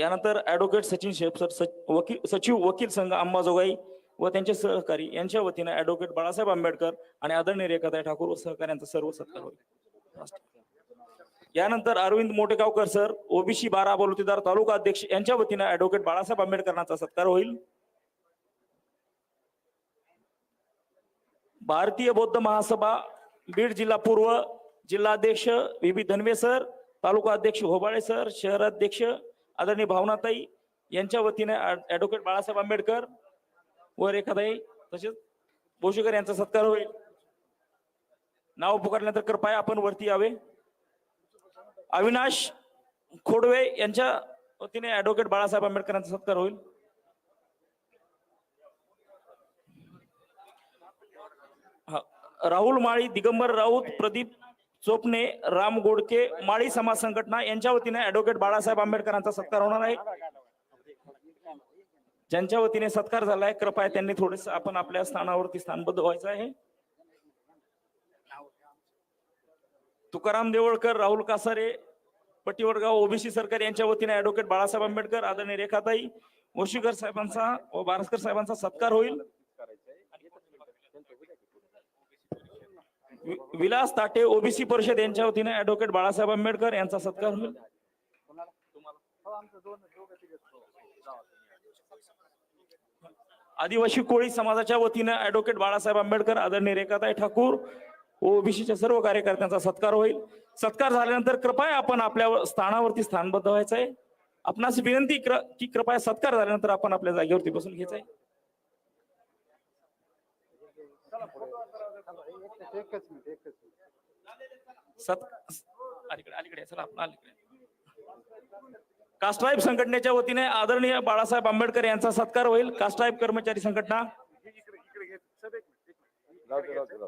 यानंतर advocate Sachin Shep sir सच- वकील सचिव वकील संघ अंबाजोगाई व त्यांचे सहकारी यांच्या वतीने ऍडव्होकेट बाळासाहेब आंबेडकर आणि आदरणीय रेखाताई ठाकूर व सहकार्यांचा सर्व सत्कार होईल. यानंतर अरविंद मोटेगावकर सर ओबीसी बारा बलुतेदार तालुका अध्यक्ष यांच्या वतीने ऍडव्होकेट बाळासाहेब आंबेडकरांचा सत्कार होईल. भारतीय बौद्ध महासभा बीड जिल्हा पूर्व जिल्हाध्यक्ष व्ही. धनवे सर तालुका अध्यक्ष होबाळे सर शहराध्यक्ष आदरणीय भावनाताई यांच्या वतीने ऍड- ऍडव्होकेट बाळासाहेब आंबेडकर व रेखाताई तसेच भोशीकर यांचा सत्कार होईल. नाव पुकारल्यानंतर कृपया आपण वरती यावे. अविनाश खोडवे यांच्या वतीने ऍडव्होकेट बाळासाहेब आंबेडकरांचा सत्कार होईल. राहुल माळी दिगंबर राऊत प्रदीप चोपणे राम गोडके माळी समाज संघटना यांच्या वतीने ऍडव्होकेट बाळासाहेब आंबेडकरांचा सत्कार होणार आहे. ज्यांच्या वतीने सत्कार झालाय कृपया त्यांनी थोडस आपण आपल्या स्थानावरती स्थानबद्ध व्हायचं आहे. तुकाराम देवळकर राहुल कासारे पट्टीवडगाव ओबीसी सरकार यांच्या वतीने ऍडव्होकेट बाळासाहेब आंबेडकर आदरणीय रेखाताई वशीकर साहेबांचा व बारसकर साहेबांचा सत्कार होईल. विलास ताटे ओबीसी परिषद यांच्या वतीने ऍडव्होकेट बाळासाहेब आंबेडकर यांचा सत्कार होईल. आदिवासी कोळी समाजाच्या वतीने ऍडव्होकेट बाळासाहेब आंबेडकर आदरणीय रेखाताई ठाकूर ओबीसीच्या सर्व कार्यकर्त्यांचा सत्कार होईल. सत्कार झाल्यानंतर कृपया आपण आपल्या स्थानावरती स्थानबद्ध व्हायचं आहे आपणास विनंती क्र- की कृपया सत्कार झाल्यानंतर आपण आपल्या जागेवरती बसून घ्यायचं आहे एकच मिनिट एकच मिनिट. सत अलीकडे अलीकडे चला आपण अलीकडे. कास्ट्राईब संघटनेच्या वतीने आदरणीय बाळासाहेब आंबेडकर यांचा सत्कार होईल. कास्ट्राईब कर्मचारी संघटना.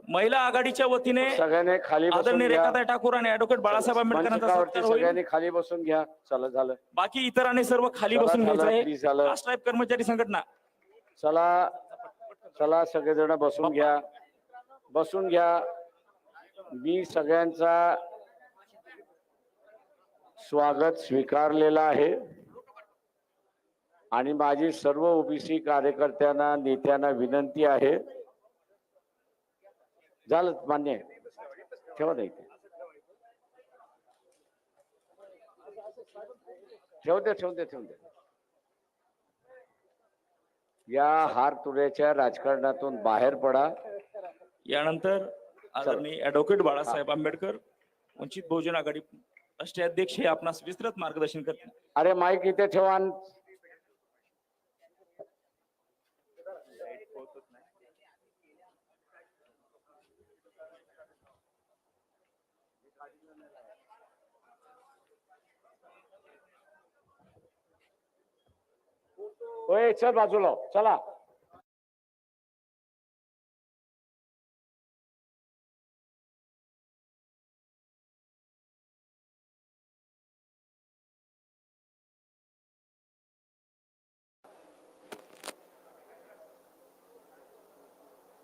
महिला आघाडीच्या वतीने सगळ्याने खाली आदरणीय रेखाताई ठाकूर आणि ऍडव्होकेट बाळासाहेब आंबेडकरांचा मंचकावरती सत्कार होईल. सगळ्यांनी खाली बसून घ्या. चला झालं. बाकी इतरांनी सर्व खाली बसून घ्यायचं आहे. कर्मचारी संघटना. चला चला सगळेजण बसून घ्या. बसून घ्या. मी सगळ्यांचा स्वागत स्वीकारलेला आहे. आणि माझी सर्व ओबीसी कार्यकर्त्यांना नेत्यांना विनंती आहे. झालं मान्य आहे? ठेवा नाही ठेवते ठेवते ठेवते या हार तुऱ्याच्या राजकारणातून बाहेर पडा. यानंतर आदरणीय ऍडव्होकेट बाळासाहेब आंबेडकर वंचित बहुजन आघाडी राष्ट्रीय अध्यक्ष हे आपणास विस्तृत मार्गदर्शन करतील. अरे माईक इथे ठेवा. चल बाजूला. चला.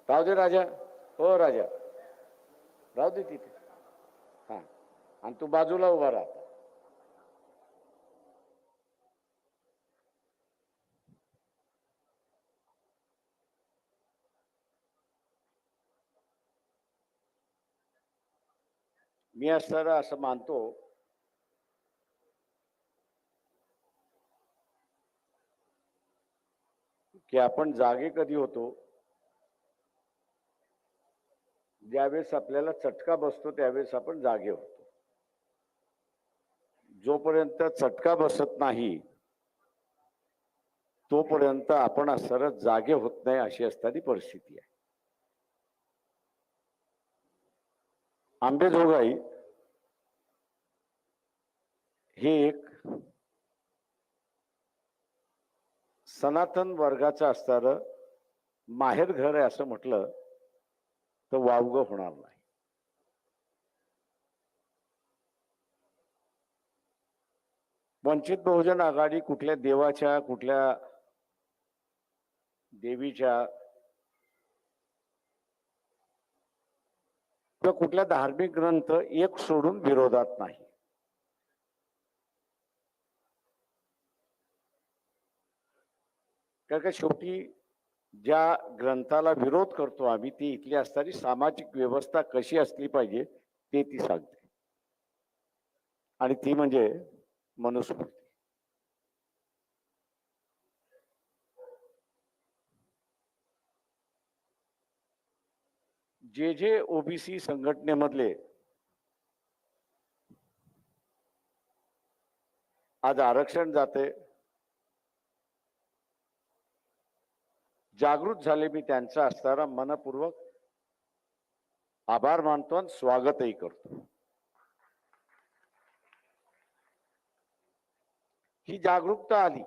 राहू दे राजा. हो राजा. राहू दे तिथे. हा. आणि तू बाजूला उभा राहा मी असताना असं मानतो की आपण जागे कधी होतो? ज्यावेळेस आपल्याला चटका बसतो त्यावेळेस आपण जागे होतो. जोपर्यंत चटका बसत नाही तोपर्यंत आपण सरळ जागे होत नाही अशी असणारी परिस्थिती आहे. आंबेजोगाई हे एक सनातन वर्गाचं असणारं माहेर घर आहे असं म्हटलं तर वावगं होणार नाही. वंचित बहुजन आघाडी कुठल्या देवाच्या कुठल्या देवीच्या किंवा कुठल्या धार्मिक ग्रंथ एक सोडून विरोधात नाही. कारण का शेवटी ज्या ग्रंथाला विरोध करतो आम्ही ती इथली असणारी सामाजिक व्यवस्था कशी असली पाहिजे ते ती सांगते. आणि ती म्हणजे मनुस्मृती. जे जे ओबीसी संघटनेमधले आज आरक्षण जाते जागृत झाले मी त्यांचा असणारा मनपूर्वक आभार मानतो आणि स्वागतही करतो. ही जागरूकता आली.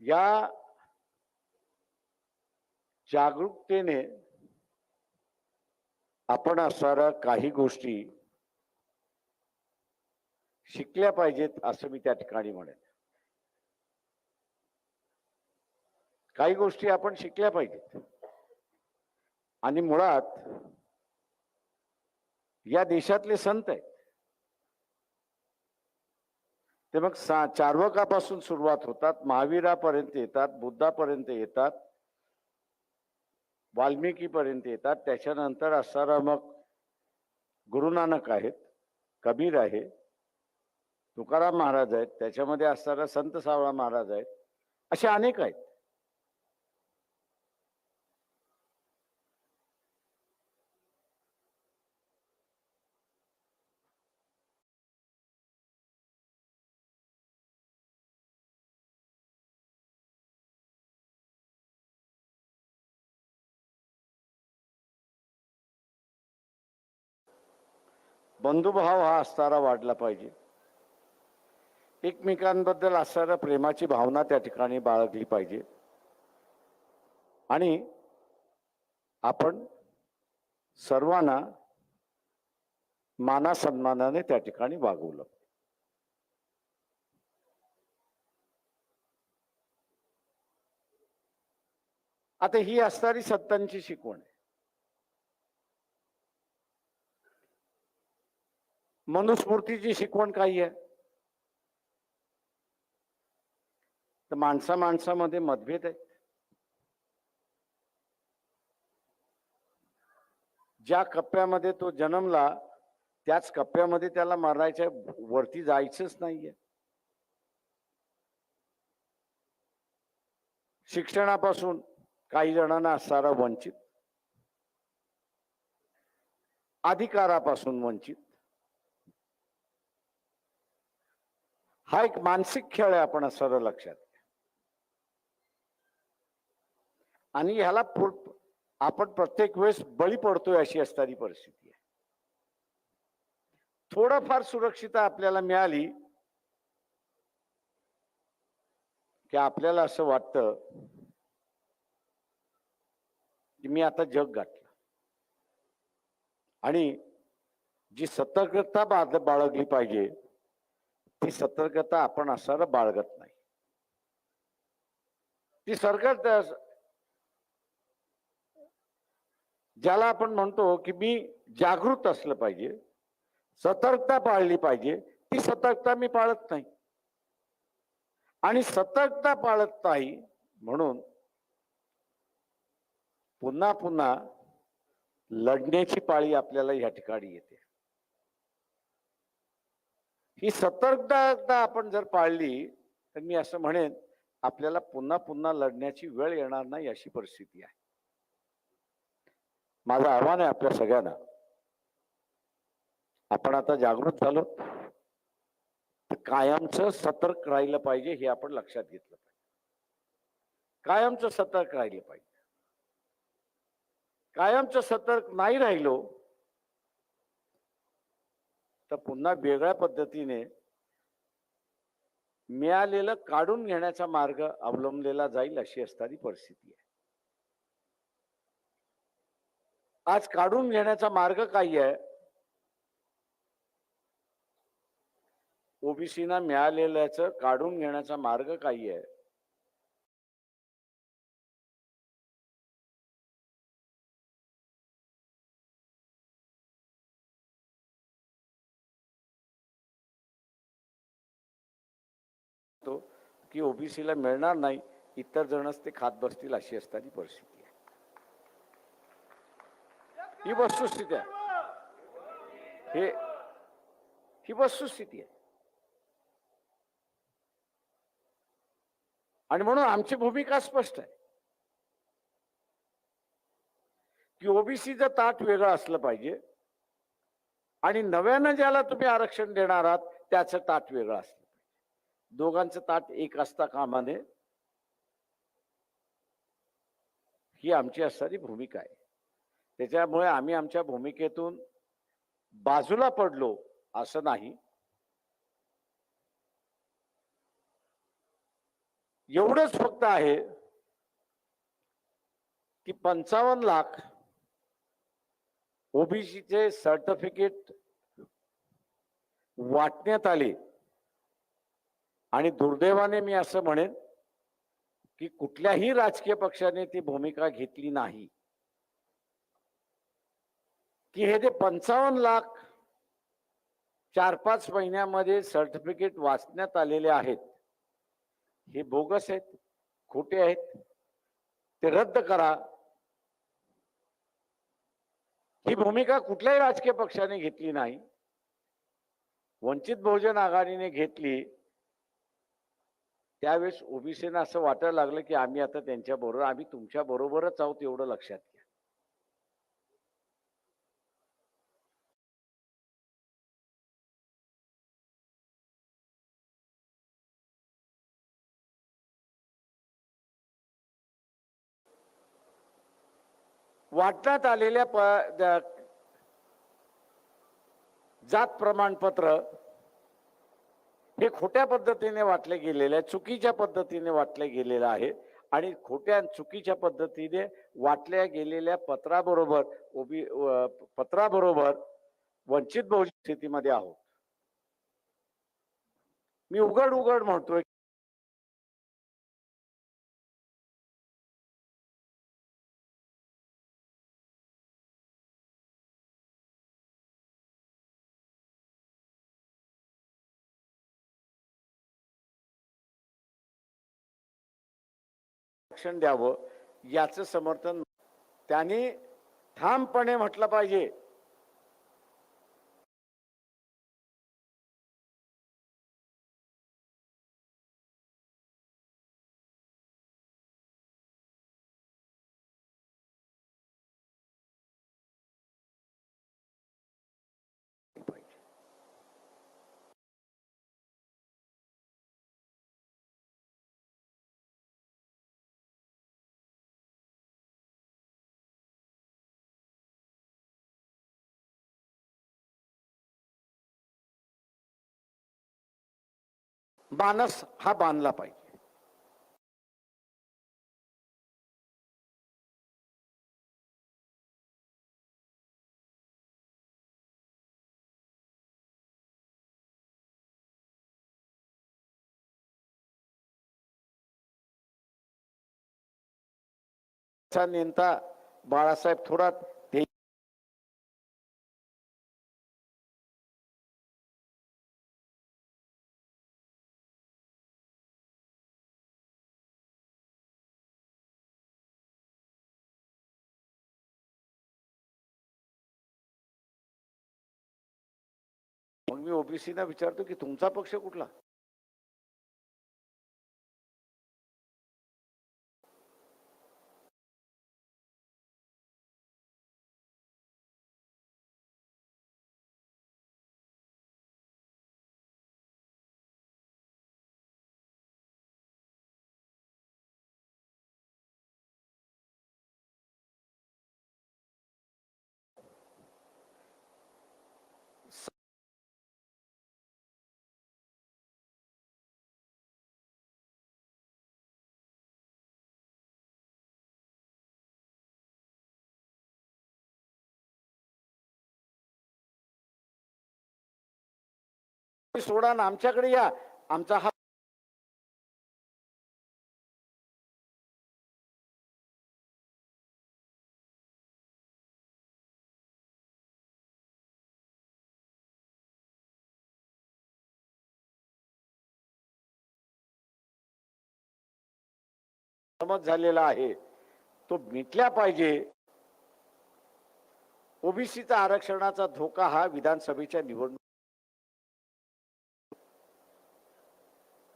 या जागरूकतेने आपण असणाऱ्या काही गोष्टी शिकल्या पाहिजेत असं मी त्या ठिकाणी म्हणेन. काही गोष्टी आपण शिकल्या पाहिजेत. आणि मुळात या देशातले संत आहेत. ते मग सा चार्वकापासून सुरुवात होतात महावीरापर्यंत येतात बुद्धापर्यंत येतात वाल्मिकीपर्यंत येतात त्याच्यानंतर असणारा मग गुरुनानक आहेत कबीर आहे तुकाराम महाराज आहेत त्याच्यामध्ये असणारा संत सावळा महाराज आहेत असे अनेक आहेत. बंधुभाव हा असणारा वाढला पाहिजे. एकमेकांबद्दल असणाऱ्या प्रेमाची भावना त्या ठिकाणी बाळगली पाहिजे. आणि आपण सर्वांना माना सन्मानाने त्या ठिकाणी वागवलं. आता ही असणारी सत्तांची शिकवण आहे. मनुस्मृतीची शिकवण काही आहे? तर माणसा माणसामध्ये मतभेद आहेत. ज्या कप्प्यामध्ये तो जन्मला त्याच कप्प्यामध्ये त्याला मरायच्या वरती जायचंच नाहीये. शिक्षणापासून काही जणांना असणारा वंचित. अधिकारापासून वंचित. हा एक मानसिक खेळ आहे आपण असं लक्षात घ्या. आणि ह्याला आपण प्रत्येक वेळेस बळी पडतोय अशी असणारी परिस्थिती आहे. थोडंफार सुरक्षितता आपल्याला मिळाली की आपल्याला असं वाटतं की मी आता जग गाठलं. आणि जी सतर्कता बाळ- बाळगली पाहिजे ती सतर्कता आपण असणारा बाळगत नाही. ती सरकार ज्याला आपण म्हणतो की मी जागृत असलं पाहिजे सतर्कता पाळली पाहिजे ती सतर्कता मी पाळत नाही. आणि सतर्कता पाळत नाही म्हणून पुन्हा पुन्हा लढण्याची पाळी आपल्याला या ठिकाणी येते. ही सतर्कता आपण जर पाळली तर मी असं म्हणेन आपल्याला पुन्हा पुन्हा लढण्याची वेळ येणार नाही अशी परिस्थिती आहे. माझं आव्हान आहे आपल्या सगळ्यांना. आपण आता जागृत झालो. तर कायमचं सतर्क राहिलं पाहिजे हे आपण लक्षात घेतलं पाहिजे. कायमचं सतर्क राहिलं पाहिजे. कायमचं सतर्क नाही राहिलो तर पुन्हा वेगळ्या पद्धतीने मिळालेलं काढून घेण्याचा मार्ग अवलंबलेला जाईल अशी असणारी परिस्थिती आहे. आज काढून घेण्याचा मार्ग काय आहे? ओबीसीना मिळालेल्याच काढून घेण्याचा मार्ग काय आहे? की ओबीसीला मिळणार नाही इतर जणच ते खात बसतील अशी असताना परिस्थिती. ही वस्तुस्थिती आहे. हे ही वस्तुस्थिती आहे. आणि म्हणून आमची भूमिका स्पष्ट आहे. की ओबीसीचं ताट वेगळं असलं पाहिजे. आणि नव्यानं ज्याला तुम्ही आरक्षण देणार आहात त्याचं ताट वेगळं असलं पाहिजे. दोघांचं ताट एक असता कामा नये. ही आमची असणारी भूमिका आहे. त्याच्यामुळे आम्ही आमच्या भूमिकेतून बाजूला पडलो असं नाही. एवढंच फक्त आहे की पंचावन्न लाख ओबीसीचे सर्टिफिकेट वाटण्यात आले. आणि दुर्दैवाने मी असं म्हणेन की कुठल्याही राजकीय पक्षाने ती भूमिका घेतली नाही. की हे जे पंचावन्न लाख चार पाच महिन्यामध्ये सर्टिफिकेट वाचण्यात आलेले आहेत हे बोगस आहेत खोटे आहेत ते रद्द करा. ही भूमिका कुठल्याही राजकीय पक्षाने घेतली नाही. वंचित बहुजन आघाडीने घेतली. त्यावेळेस ओबीसीनं असं वाटायला लागलं की आम्ही आता त्यांच्या बरोबर आम्ही तुमच्या बरोबरच आहोत एवढं लक्षात घ्या. वाटण्यात आलेल्या प जात प्रमाणपत्र हे खोट्या पद्धतीने वाटले गेलेले आहे चुकीच्या पद्धतीने वाटले गेलेलं आहे आणि खोट्या चुकीच्या पद्धतीने वाटल्या गेलेल्या पत्राबरोबर ओबी पत्राबरोबर वंचित बहुजन स्थितीमध्ये आहोत. मी उघड उघड म्हणतोय आरक्षण द्यावं याचं समर्थन त्यांनी ठामपणे म्हटलं पाहिजे. बानस हा बांधला पाहिजे. चा नेता बाळासाहेब थोरात म्हणून मी ओबीसीना विचारतो की तुमचा पक्ष कुठला? सोडा ना आमच्याकडे या. आमचा हा समज झालेला आहे. तो मिटल्या पाहिजे. ओबीसीचा आरक्षणाचा धोका हा विधानसभेच्या निवडणूक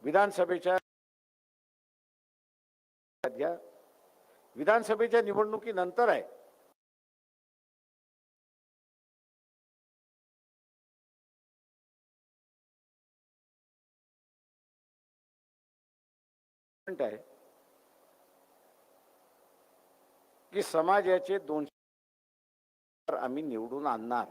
विधानसभेच्या घ्या. विधानसभेच्या निवडणुकीनंतर आहे आहे की समाजाचे दोनशे आम्ही निवडून आणणार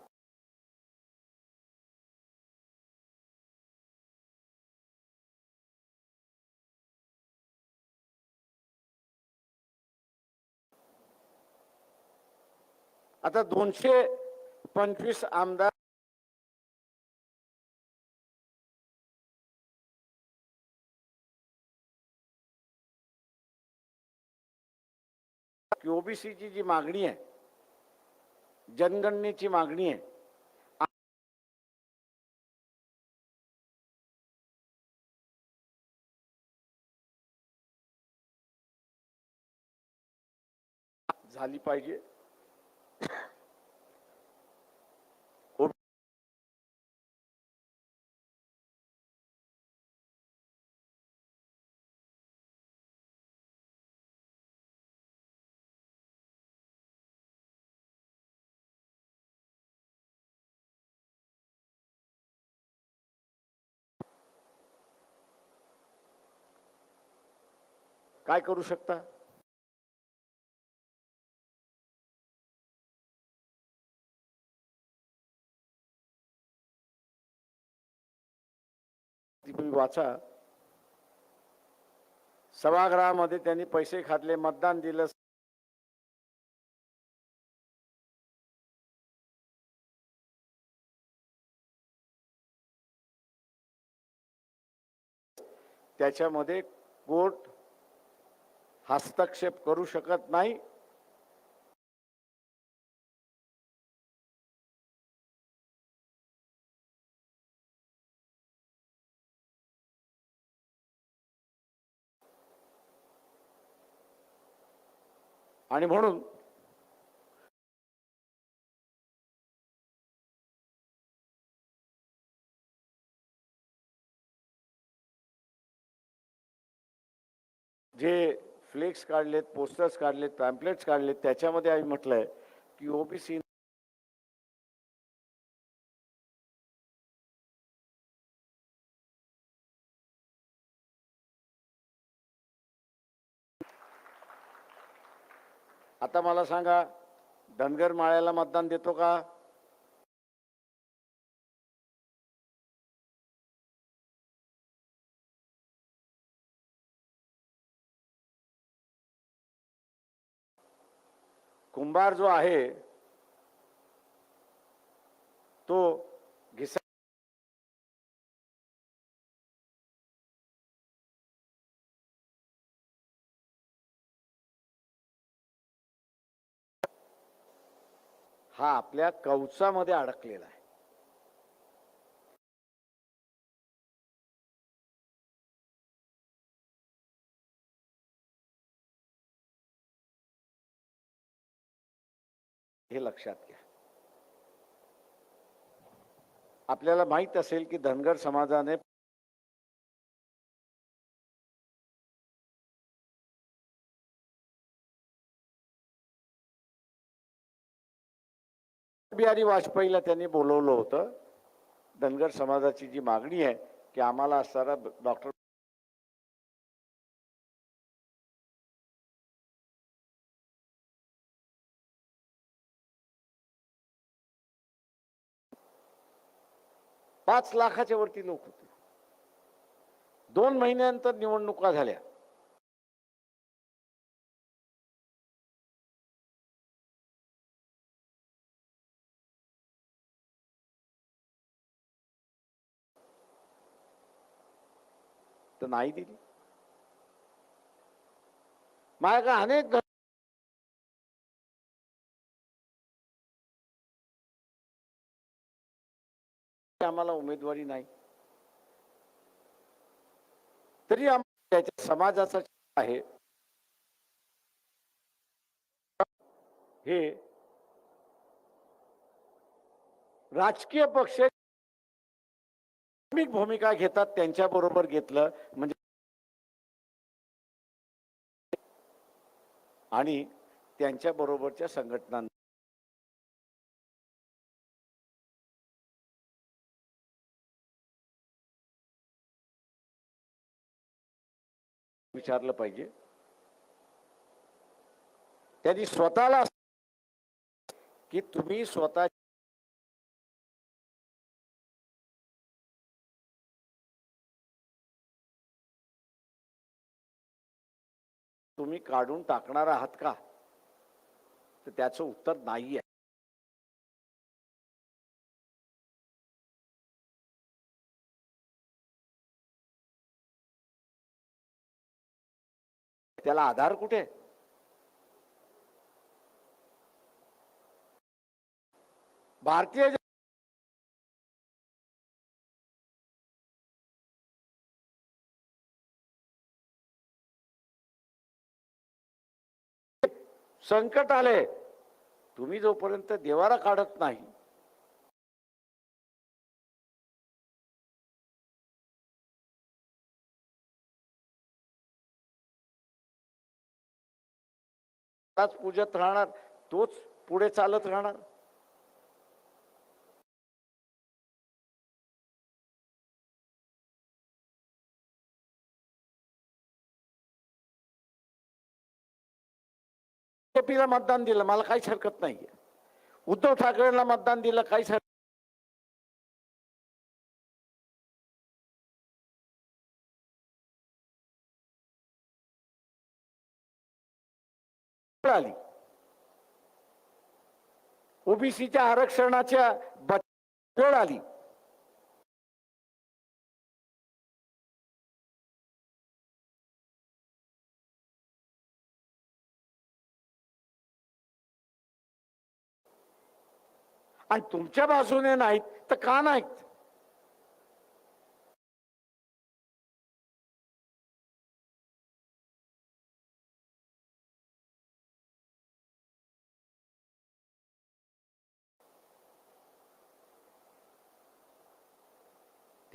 आता दोनशे पंचवीस आमदार ओबीसीची जी मागणी आहे जनगणनेची मागणी आहे झाली पाहिजे. काय करू शकता? तुम्ही वाचा. सभागृहामध्ये त्यांनी पैसे खातले मतदान दिलं. त्याच्यामध्ये कोर्ट हस्तक्षेप करू शकत नाही. आणि म्हणून फ्लेक्स काढलेत पोस्टर्स काढलेत पॅम्पलेट्स काढलेत त्याच्यामध्ये आम्ही म्हटलंय की ओबीसी आता मला सांगा धनगर माळ्याला मतदान देतो का? कुंभार जो आहे तो घिसा हा आपल्या कवचामध्ये अडकलेला आहे. हे लक्षात घ्या. आपल्याला माहीत असेल की धनगर समाजाने बिहारी वाजपेयीला त्यांनी बोलवलं होतं. धनगर समाजाची जी मागणी आहे की आम्हाला असणारा डॉक्टर पाच लाखाच्या वरती लोक होते. दोन महिन्यानंतर निवडणुका झाल्या. तर नाही दिली. माझ्या का अनेक आम्हाला उमेदवारी नाही. तरी त्याच्या समाजाचा आहे. हे राजकीय पक्ष भूमिका घेतात त्यांच्या बरोबर घेतलं म्हणजे आणि त्यांच्या बरोबरच्या संघटनांना विचारलं पाहिजे. त्यांनी स्वतःला की तुम्ही स्वतः तुम्ही काढून टाकणार आहात का? तर त्याचं उत्तर नाही आहे त्याला आधार कुठे? भारतीय संकट आले. तुम्ही जोपर्यंत देवारा काढत नाही त्याच पूजत राहणार तोच पुढे चालत राहणार. मतदान दिलं मला काहीच हरकत नाही उद्धव ठाकरेंना मतदान दिलं काहीच हरकत आली? ओबीसीच्या आरक्षणाच्या बच- वेळ आली? आणि तुमच्या बाजूने नाहीत तर का नाहीत?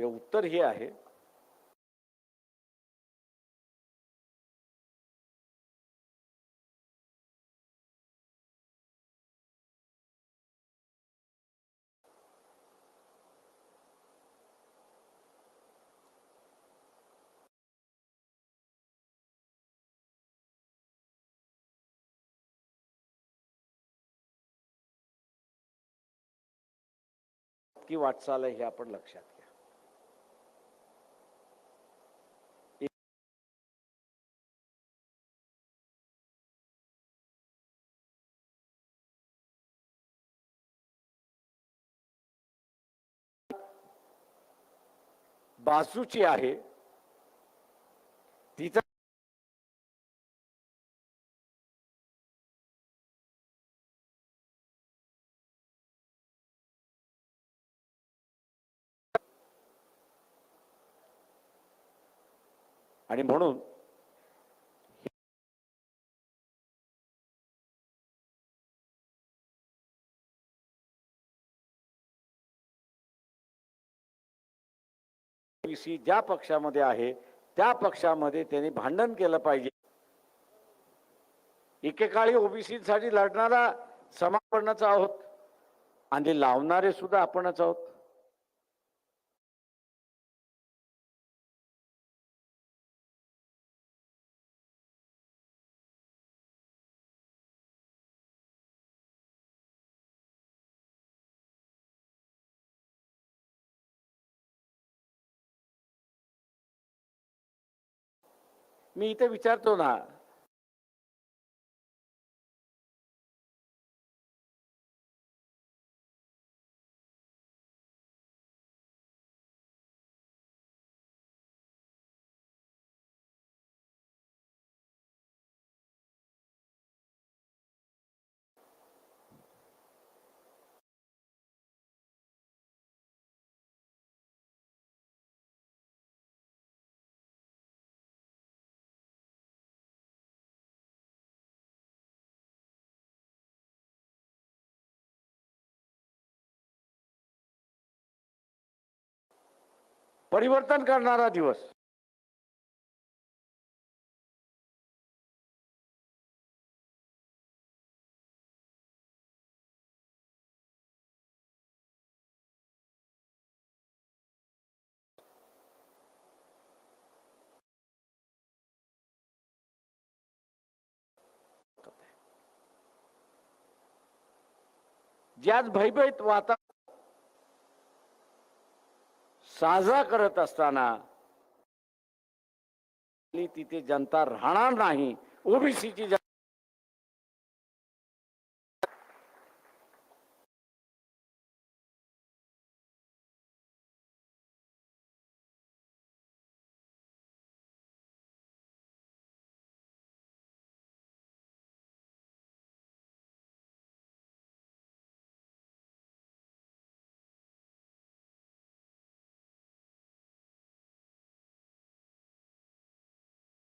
ते उत्तर हे आहे. की वाटचाल आहे हे आपण लक्षात घ्या बाजूची आहे. तिचा आणि म्हणून ओबीसी ज्या पक्षामध्ये आहे त्या पक्षामध्ये त्यांनी भांडण केलं पाहिजे. एकेकाळी ओबीसीसाठी लढणारा समापनाच आहोत. आणि लावणारे सुद्धा आपणच आहोत. मी इथे विचारतो ना. પરિવર્તન કરનારા દિવસ जे आज भयभीत वातावरण साजरा करत असताना तिथे जनता राहणार नाही. ओबीसीची